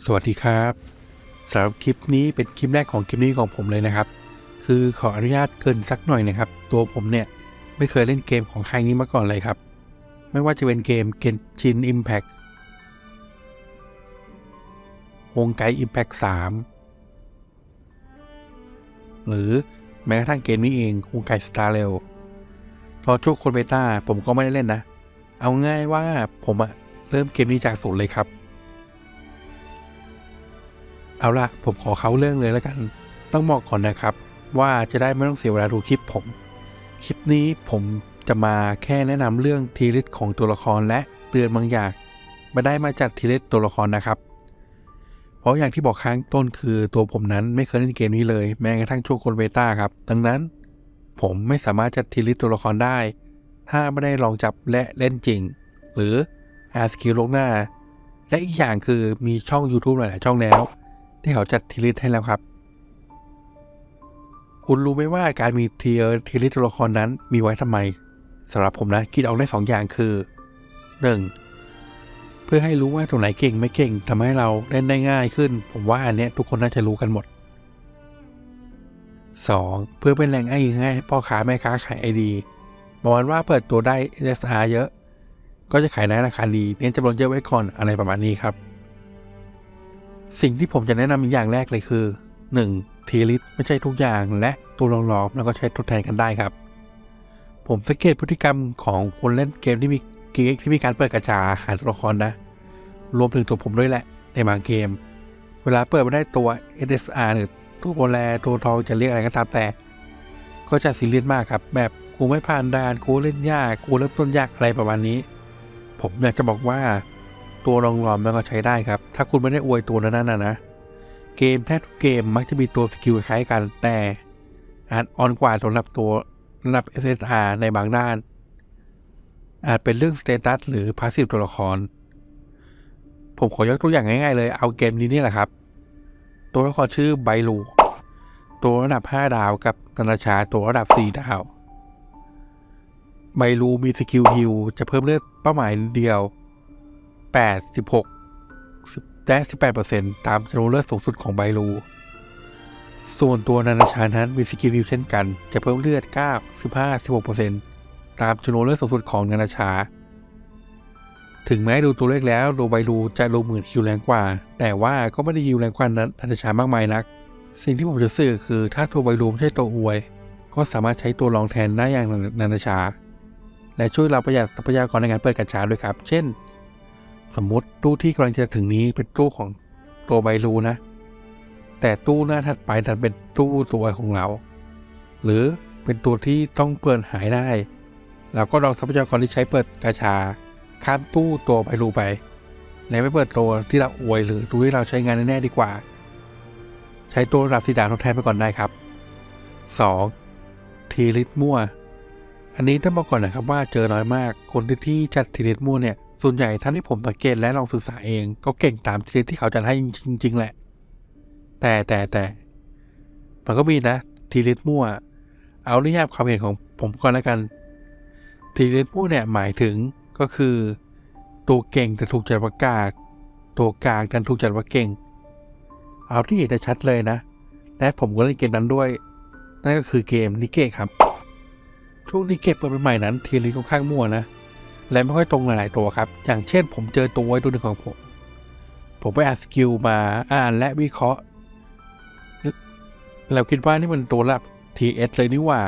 สวัสดีครับสำหรับคลิปนี้เป็นคลิปแรกของคลิปนี้ของผมเลยนะครับ คือขออนุญาตเกินสักหน่อยนะครับ ตัวผมเนี่ยไม่เคยเล่นเกมของค่ายนี้มาก่อนเลยครับ ไม่ว่าจะเป็นเกม Genshin Impact วงไก Impact 3หรือแม้กระทั่งเกมนี้เองวงไก Star r a i l รอช่วงคนเบต้าผมก็ไม่ได้เล่นนะ เอาง่ายว่าผมอะเริ่มเกมนี้จากศูนย์เลยครับ เอาละผมขอเขาเรื่องเลยแล้วกัน ต้องบอกก่อนนะครับ ว่าจะได้ไม่ต้องเสียเวลาดูคลิปผม คลิปนี้ผมจะมาแค่แนะนำเรื่องทีลิสของตัวละครและเตือนบางอย่างไม่ได้มาจากทีลิสตัวละครนะครับ เพราะอย่างที่บอกครั้งต้นคือตัวผมนั้นไม่เคยเล่นเกมนี้เลย แม้กระทั่งช่วงคนเบต้าครับ ดังนั้น ผมไม่สามารถจัดทีลิสตัวละครได้ ถ้าไม่ได้ลองจับและเล่นจริง หรือหาสกิลลงหน้า และอีกอย่างคือมีช่อง YouTube หลายๆช่องแล้ว ที่เขาจัดทีลิสให้แล้วครับ คุณรู้ไหมว่าการมีเทีทีลิสตัวละครนั้นมีไว้ทำไมสำหรับผมนะคิดออกได้สองอย่างคือ 1. เพื่อให้รู้ว่าตัวไหนเก่งไม่เก่งทำให้เราเล่นได้ง่ายขึ้น ผมว่าอันเนี้ยทุกคนน่าจะรู้กันหมด 2. เพื่อเป็นแหล่งอ้างอิงให้พ่อค้าแม่ค้าขายไอดีบอกว่าเปิดตัวได้ SR เยอะ ก็จะขายในราคาดีเน้นจำนวนเยอะไว้ก่อนอะไรประมาณนี้ครับ สิ่งที่ผมจะแนะนำอีกอย่างแรกเลยคือ 1. ทีลิสไม่ใช่ทุกอย่างและตัวรองรองแล้วก็ใช้ทดแทนกันได้ครับ ผมสังเกตพฤติกรรมของคนเล่นเกมที่มีเกมที่มีการเปิดกระจาหาตัวละครนะ รวมถึงตัวผมด้วยแหละในบางเกม เวลาเปิดมาได้ตัว SSR หรือตัวแรตัวทองจะเรียกอะไรก็ตามแต่ ก็จะซีเรียสมากครับ แบบกูไม่ผ่านด่านกูเล่นยากกูเริ่มต้นยากอะไรประมาณนี้ ผมอยากจะบอกว่า ตัวรองรอมมันก็ใช้ได้ครับ ถ้าคุณไม่ได้อวยตัวนั้นนะนะ เกมแทบทุกเกมมักจะมีตัวสกิลคล้ายกันแต่อาจอ่อนกว่าสำหรับตัวระดับ SSR ในบางด้าน อาจเป็นเรื่องสเตตัสหรือพาสซีฟตัวละคร ผมขอยกตัวอย่างง่ายๆเลยเอาเกมนี้นี่แหละครับ ตัวละครชื่อไบลูตัวระดับ 5 ดาวกับนานาชาตัวระดับ 4 ดาวไบลูมีสกิลฮิลจะเพิ่มเลือดเป้าหมายเดียว 8 16และ 18%ตามจำนวนเลือดสูงสุดของไบลูส่วนตัวนานาชานั้นมีสกิลฮิลเช่นกัน จะเพิ่มเลือด9 15 16%ตามจำนวนเลือดสูงสุดของนานาชา ถึงแม้ดูตัวเลขแล้วโรไบลูจะดูเหมือนฮิวแรงกว่า แต่ว่าก็ไม่ได้ฮิวแรงกว่านานาชามากมายนัก สิ่งที่ผมจะสื่อคือถ้าตัวไบลูไม่ใช่ตัวอวย ก็สามารถใช้ตัวรองแทนได้อย่างนานาชาและช่วยเราประหยัดทรัพยากรในการเปิดกระชาด้วยครับ เช่น สมมติตู้ที่กำลังจะถึงนี้เป็นตู้ของตัวไบลูนะ แต่ตู้หน้าถัดไปดันเป็นตู้ตัวของเรา หรือเป็นตัวที่ต้องเปิดหายได้เราก็ลองทรัพยากรที่ใช้เปิดกระชา ข้ามตู้ตัวไบลูไป แล้วไปเปิดตัวที่เราอวยหรือตัวที่เราใช้งานแน่ๆดีกว่า ใช้ตัวระดับสีดาทดแทนไปก่อนได้ครับ 2. ทีลิทมั่ว อันนี้ต้องบอกก่อนนะครับว่าเจอน้อยมาก คนที่ที่จัดทีลิทมั่วเนี่ย ส่วนใหญ่ท่านที่ผมสังเกตและลองศึกษาเองก็เก่งตามทีลิทที่เขาจัดให้จริง ๆ แหละ แต่แต่แต่มันก็มีนะทีลิทมั่ว เอานิยามความเห็นของผมก่อนแล้วกัน ทีลิทมั่วเนี่ยหมายถึงก็คือ ตัวเก่งแต่ถูกจัดว่ากากตัวกากดันถูกจัดว่าเก่ง เอาที่เห็นชัดเลยนะ และผมก็เล่นเกมนั้นด้วย นั่นก็คือเกมนิเกะครับ ช่วงนี้เก็บเปิดใหม่นั้นทีลิค่อนข้างมั่วนะ และไม่ค่อยตรงหลาย ๆ ตัวครับ อย่างเช่น ผมเจอตัวไว้ตัวหนึ่งของผม ผมไปอ่านสกิลมาอ่านและวิเคราะห์ แล้วคิดว่านี่มันตัวรับ TS เลยนี่ว่า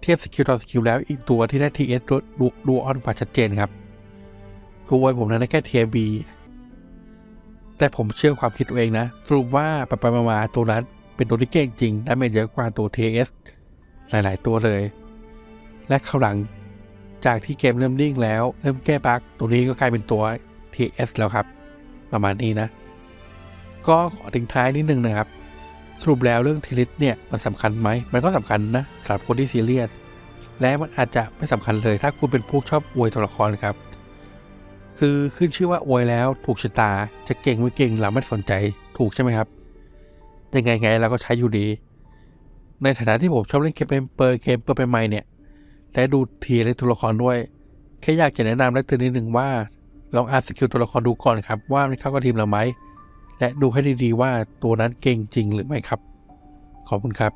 เทียบสกิลต่อสกิลแล้วอีกตัวที่ได้ TS ดูดูดูออนกว่าชัดเจนครับตัวไว้ผมนั้นได้แค่ TB แต่ผมเชื่อความคิดตัวเองนะสรุปว่าไปไปมาๆตัวนั้นเป็นตัวที่เก่งจริงได้ไม่เยอะกว่าตัว TS หลาย ๆ ตัวเลย และข้างหลัง จากที่เกมเริ่มนิ่งแล้ว เริ่มแก้บั๊กตัวนี้ก็กลายเป็นตัว TS แล้วครับ ประมาณนี้นะ ก็ขอทิ้งท้ายนิดนึงนะครับ สรุปแล้วเรื่องทีลิสเนี่ยมันสำคัญไหม มันก็สำคัญนะสำหรับคนที่ซีเรียส และมันอาจจะไม่สำคัญเลยถ้าคุณเป็นผู้ชอบอวยตัวละครครับ คือขึ้นชื่อว่าอวยแล้วถูกชะตาจะเก่งไม่เก่งเราไม่สนใจถูกใช่ไหมครับ ยังไงไงเราก็ใช้อยู่ดี ในฐานะที่ผมชอบเล่นเกมเป็นเปิดเกมเปิดไปใหม่เนี่ย และดูทีและตัวละครด้วย แค่อยากจะแนะนำและเตือนนิดนึงว่า ลองอ่านสกิลตัวละครดูก่อนครับว่ามันเข้ากับทีมเราไหม และดูให้ดีๆว่าตัวนั้นเก่งจริงหรือไม่ครับ ขอบคุณครับ